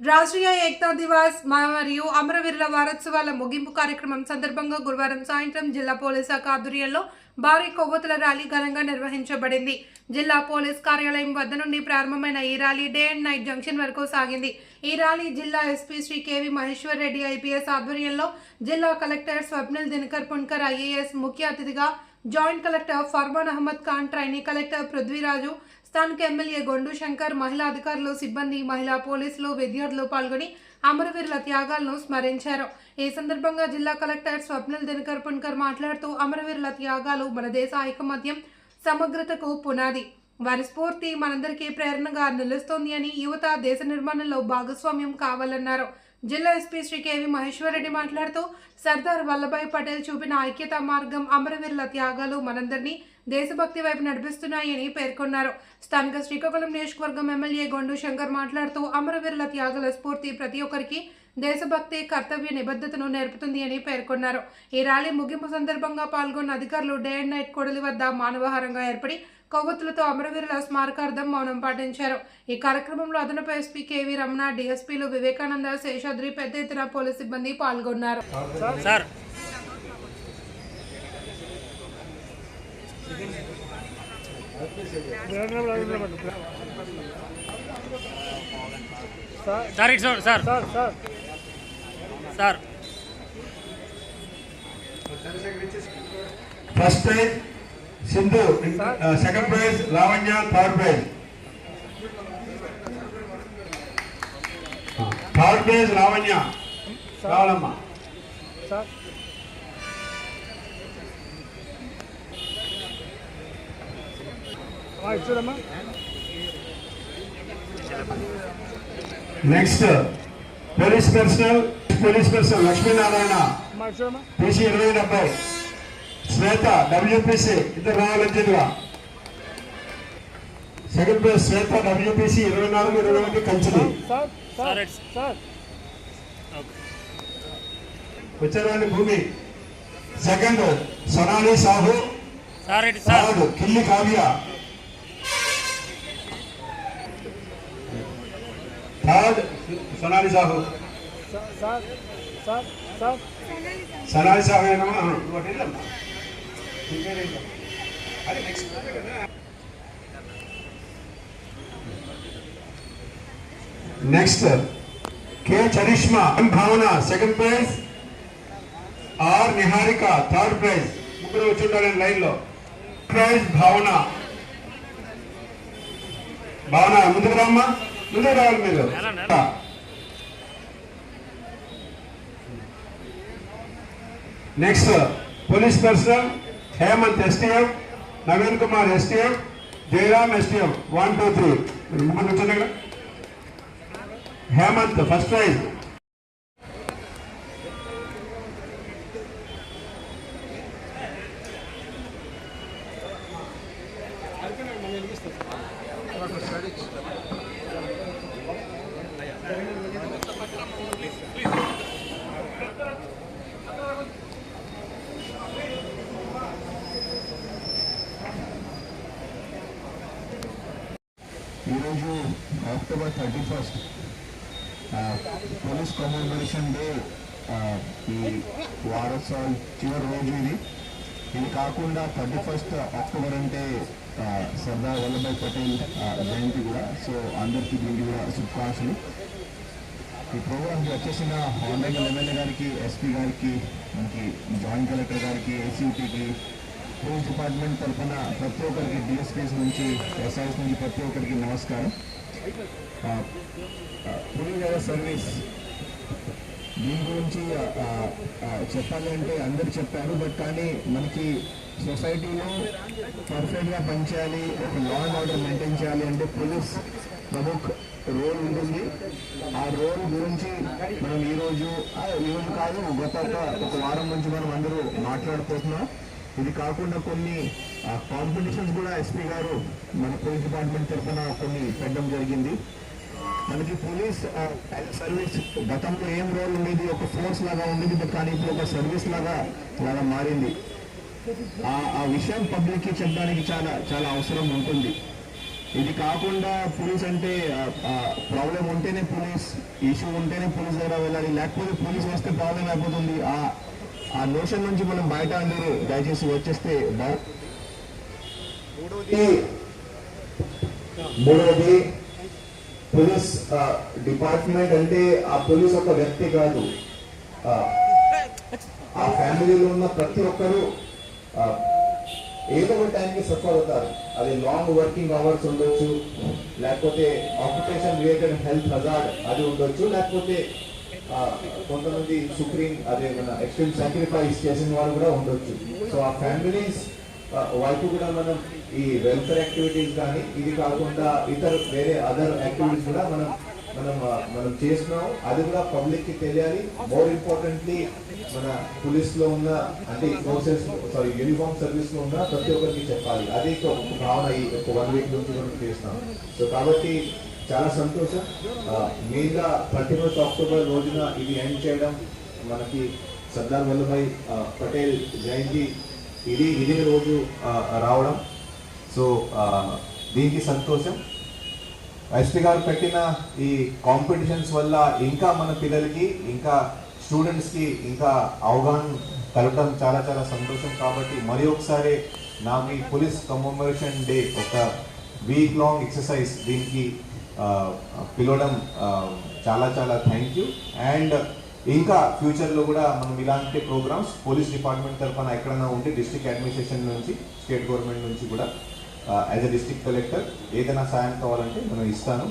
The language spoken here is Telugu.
రాష్ట్రీయ ఏక్తా దివాస్ మరియు అమరవీరుల వారోత్సవాల ముగింపు కార్యక్రమం సందర్భంగా గురువారం సాయంత్రం జిల్లా పోలీస్ శాఖ ఆధ్వర్యంలో భారీ కొవ్వొత్తుల ర్యాలీ ఘనంగా నిర్వహించబడింది. జిల్లా పోలీస్ కార్యాలయం వద్ద నుండి ప్రారంభమైన ఈ rally day and night junction వరకు సాగింది. ఈ ర్యాలీ జిల్లా SP Shri KV Maheshwar Reddy IPS ఆధ్వర్యంలో జిల్లా కలెక్టర్ స్వప్నిల్ దినకర్ పుణ్కర్ ఐఏఎస్ ముఖ్య అతిథిగా joint collector Farman Ahmed Khan trainee collector Prithviraju స్థానిక ఎమ్మెల్యే గొండు శంకర్ మహిళా అధికారులు సిబ్బంది మహిళా పోలీసులు విద్యార్థులు పాల్గొని అమరవీరుల త్యాగాలను స్మరించారు. ఈ సందర్భంగా జిల్లా కలెక్టర్ స్వప్నిల్ దినకర్ పుణ్కర్ మాట్లాడుతూ అమరవీరుల త్యాగాలు మన దేశ ఐకమత్యం సమగ్రతకు పునాది. వారి స్ఫూర్తి మనందరికీ ప్రేరణగా నిలుస్తోంది అని యువత దేశ నిర్మాణంలో భాగస్వామ్యం కావాలన్నారు. జిల్లా ఎస్పీ శ్రీ కేవి మహేశ్వరరెడ్డి మాట్లాడుతూ సర్దార్ వల్లభాయ్ పటేల్ చూపిన ఐక్యతా మార్గం అమరవీరుల త్యాగాలు మనందరినీ దేశభక్తి వైపు నడిపిస్తున్నాయని పేర్కొన్నారు. స్థానిక శ్రీకాకుళం నియోజకవర్గం ఎమ్మెల్యే గొండు శంకర్ మాట్లాడుతూ అమరవీరుల త్యాగాల స్ఫూర్తి ప్రతి ఒక్కరికి దేశభక్తి కర్తవ్య నిబద్ధతను నేర్పుతుంది అని పేర్కొన్నారు. ఈ ర్యాలీ ముగింపు సందర్భంగా పాల్గొన్న అధికారులు డే అండ్ నైట్ కొడలి వద్ద మానవహారంగా ఏర్పడి కొవ్వొత్తులతో అమరవీరుల స్మారకార్థం మౌనం పాటించారు. ఈ కార్యక్రమంలో అదనపు ఎస్పీ కేవీ రమణ డీఎస్పీలు వివేకానంద శేషాద్రి పెద్ద ఎత్తున పోలీస్ సిబ్బంది పాల్గొన్నారు. Sir. Sir sir. Sir. First prize Sindhu second prize Lavanya third prize third prize Lavanya రావాలమ్మా next police personnel police personnel Lakshminarayana. PC ఇరవై డెబ్బై. శ్వేత డబ్ల్యూపీసీ ఇద్దరు రావాలర్జున్గా సెకండ్ ప్రైజ్ శ్వేత డబ్ల్యూపీసీ ఇరవై నాలుగు ఇరవై ఒకటి ఓకే. వచ్చేవాడి భూమి. సెకండ్ సొనాలి సాహు. సార్ ఇటు sir. Third Killi Kavya. Third Sonali Sahu. అది next. Next K Charishma Bhavana second prize R Niharika third prize ముగ్గురు వచ్చి ఉంటారండి లైన్లో ప్రైజ్ భావన భావన ముందుకు రామ్మా. ముందుకు రావాలి మీరు. Next police personnel Hemanth STM Naveen Kumar STM Jayaram STM one two three ముగ్గురు హేమంత్ ఫస్ట్ ప్రైజ్ ఈరోజు October thirty first police communication day ఈ వారోత్సవం చివరి రోజు ఇది. ఇది కాకుండా థర్టీ ఫస్ట్ అక్టోబర్ అంటే సర్దార్ వల్లభాయ్ పటేల్ జయంతి కూడా. సో అందరికీ దీనికి కూడా శుభాకాంక్షలు. ఈ ప్రోగ్రామ్కి వచ్చేసిన ఆనరబుల్ ఎమ్మెల్యే గారికి ఎస్పీ గారికి మనకి జాయింట్ కలెక్టర్ గారికి ఏసీపీకి పోలీస్ డిపార్ట్మెంట్ తరఫున ప్రతి ఒక్కరికి డిఎస్పీస్ నుంచి ఎస్ఐస్ నుంచి ప్రతి ఒక్కరికి నమస్కారం. పులింగ్ సర్వీస్ దీని గురించి చెప్పాలి అంటే అందరు చెప్పారు బట్ కానీ మనకి సొసైటీలో పర్ఫెక్ట్గా పనిచేయాలి ఒక లా అండ్ ఆర్డర్ మెయింటైన్ చేయాలి అంటే పోలీస్ ప్రముఖ రోల్ ఉంటుంది. ఆ రోల్ గురించి మనం ఈరోజు ఆ, ఈరోజు కాదు గత ఒక వారం నుంచి మనం అందరూ మాట్లాడుకుంటున్నాం. ఇది కాకుండా కొన్ని కాంపిటీషన్స్ కూడా ఎస్పీ గారు మన పోలీస్ డిపార్ట్మెంట్ తరఫున కొన్ని పెట్టడం జరిగింది. మనకి పోలీస్ సర్వీస్ గతంలో ఏం రోల్ ఉండేది? ఒక ఫోర్స్ లాగా ఉండేది బట్ కానీ ఇప్పుడు ఒక సర్వీస్ లాగా లాగా మారింది. ఆ ఆ విషయం పబ్లిక్కి చెప్పడానికి చాలా చాలా అవసరం ఉంటుంది. ఇది కాకుండా పోలీస్ అంటే ప్రాబ్లం ఉంటేనే పోలీస్ ఇష్యూ ఉంటేనే పోలీస్ దగ్గర వెళ్ళాలి. లేకపోతే పోలీస్ వస్తే ప్రాబ్లం అయిపోతుంది. ఆ ఆ నోషన్ నుంచి మనం బయట అందరూ దయచేసి వచ్చేస్తే మూడవది మూడవది పోలీస్ డిపార్ట్మెంట్ అంటే ఆ పోలీస్ ఒక వ్యక్తి కాదు. ఆ, ఫ్యామిలీలో ఉన్న ప్రతి ఒక్కరూ ఏదో ఒక టైంకి సఫర్ అవుతారు అది లాంగ్ వర్కింగ్ అవర్స్ ఉండొచ్చు లేకపోతే ఆక్యుపేషన్ రిలేటెడ్ హెల్త్ హజార్డ్ అది ఉండొచ్చు లేకపోతే కొంతమంది సుప్రీం అదే మన ఎక్స్ట్రీమ్ సాక్రిఫైస్ చేసిన వాళ్ళు కూడా ఉండొచ్చు. సో ఆ ఫ్యామిలీస్ వైపు కూడా మనం ఈ వెల్ఫేర్ యాక్టివిటీస్ కానీ ఇది కాకుండా ఇతర వేరే అదర్ యాక్టివిటీస్ కూడా మనం మనం మనం చేస్తున్నాం అది కూడా పబ్లిక్కి తెలియాలి. మోర్ ఇంపార్టెంట్లీ మన పోలీస్లో ఉన్న అంటే ఫోర్సెస్ సారీ యూనిఫామ్ సర్వీస్లో ఉన్న ప్రతి ఒక్కరికి చెప్పాలి. అది ఒక భావన ఈ ఒక వన్ వీక్ నుంచి మనం చేస్తున్నాం సో కాబట్టి చాలా సంతోషం. మెయిన్గా థర్టీ ఫస్ట్ అక్టోబర్ రోజున ఇది ఎండ్ చేయడం మనకి సర్దార్ వల్లభాయ్ పటేల్ జయంతి ఇది ఇదే రోజు రావడం. సో దీనికి సంతోషం. ఎస్పీ గారు పెట్టిన ఈ కాంపిటీషన్స్ వల్ల ఇంకా మన పిల్లలకి ఇంకా స్టూడెంట్స్కి ఇంకా అవగాహన కలగడం చాలా చాలా సంతోషం. కాబట్టి మరి ఒకసారి నా మీ పోలీస్ కమోమరేషన్ డే ఒక వీక్ లాంగ్ ఎక్సర్సైజ్ దీనికి పిలవడం చాలా చాలా థ్యాంక్ యూ అండ్ ఇంకా ఫ్యూచర్లో కూడా మనం ఇలాంటి ప్రోగ్రామ్స్ పోలీస్ డిపార్ట్మెంట్ తరఫున ఎక్కడైనా ఉంటే డిస్ట్రిక్ట్ అడ్మినిస్ట్రేషన్ నుంచి స్టేట్ గవర్నమెంట్ నుంచి కూడా యాజ్ అ డిస్ట్రిక్ట్ కలెక్టర్ ఏదైనా సాయం కావాలంటే మనం ఇస్తాను.